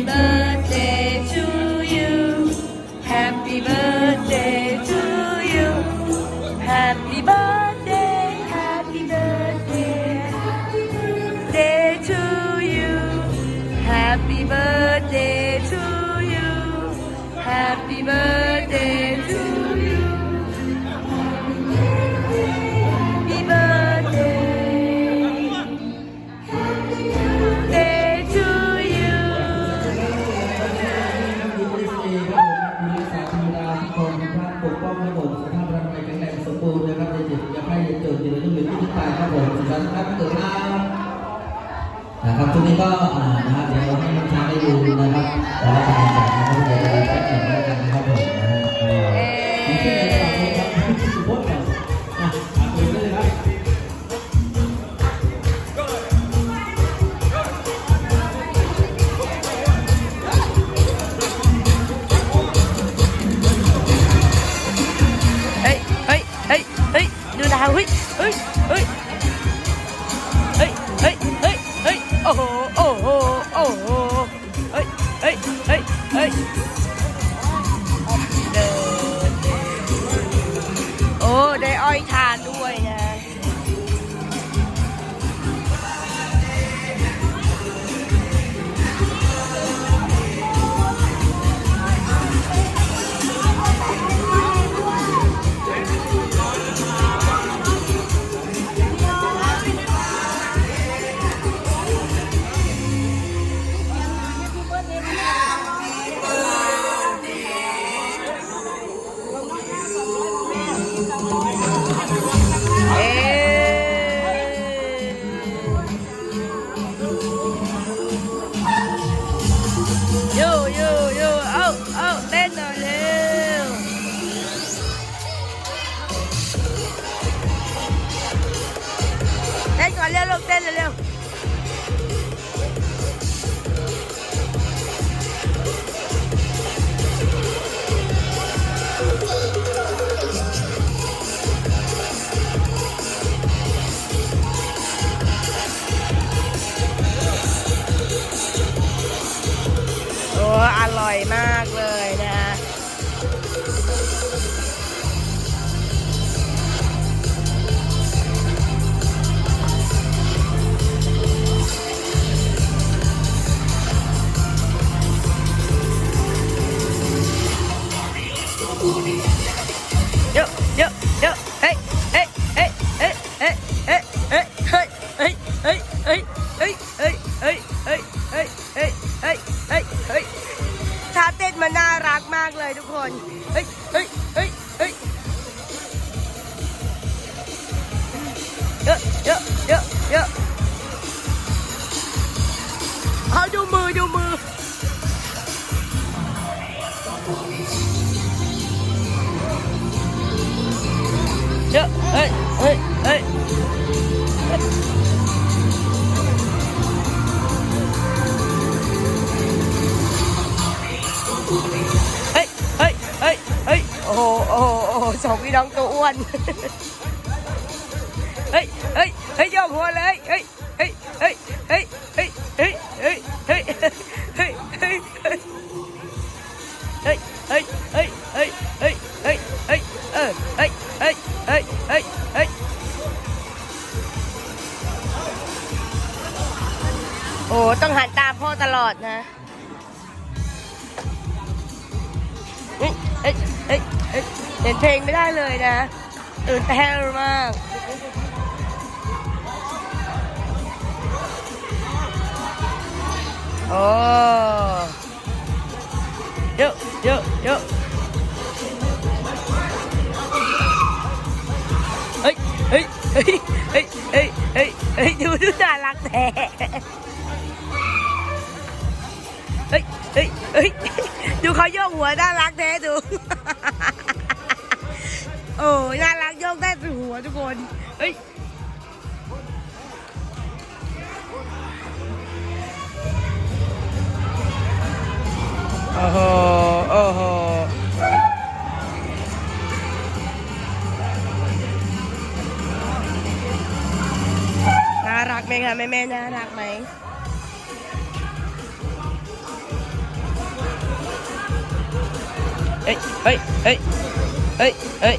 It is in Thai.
happy. นะครับทุกนี้ก็นะครับ 哦 เร็วลูกเต้นเร็วอร่อยมากเลยนะากเลยทุกคน เฮ้ยเฮ้ยเฮ้ยเฮ้ยเยอะเยอะเยอะเยอะเอาดูมือดูมือเยอะเฮ้ย สองพี่น้องตัวอ้วน เฮ้ยเฮ้ยเฮ้ยโยกหัวเลย เฮ้ยเฮ้ยเฮ้ยเฮ้ยเฮ้ยเฮ้ยเฮ้ยเฮ้ยเฮ้ยเฮ้ยเฮ้ยเฮ้ยเฮ้ยเฮ้ยเฮ้ยเฮ้ยเฮ้ยเออเฮ้ยเฮ้ยเฮ้ยเฮ้ยเฮ้ยโอ้ต้องหันตามพ่อตลอดนะ เฮ้ยเฮ้ยเฮ้ยเฮ้ยเห็นเพลงไม่ได้เลยนะตื่นเต้นมากโอ้เยอะเยอะเยอะเฮ้ยเฮ้ยเฮ้ยเฮ้ยเฮ้ยเฮ้ยเฮ้ยดูดูน่ารักแท้เฮ้ยเฮ้ยเฮ้ย เขาโยกหัวน่ารักแท้ดู โอ้น่ารักโยกได้ถึงหัวทุกคนเฮ้ยโอ้โหโอ้โหน่ารักไหมคะแม่แม่ๆน่ารักไหม เฮ้ยเฮ้ยเฮ้ยเฮ้ย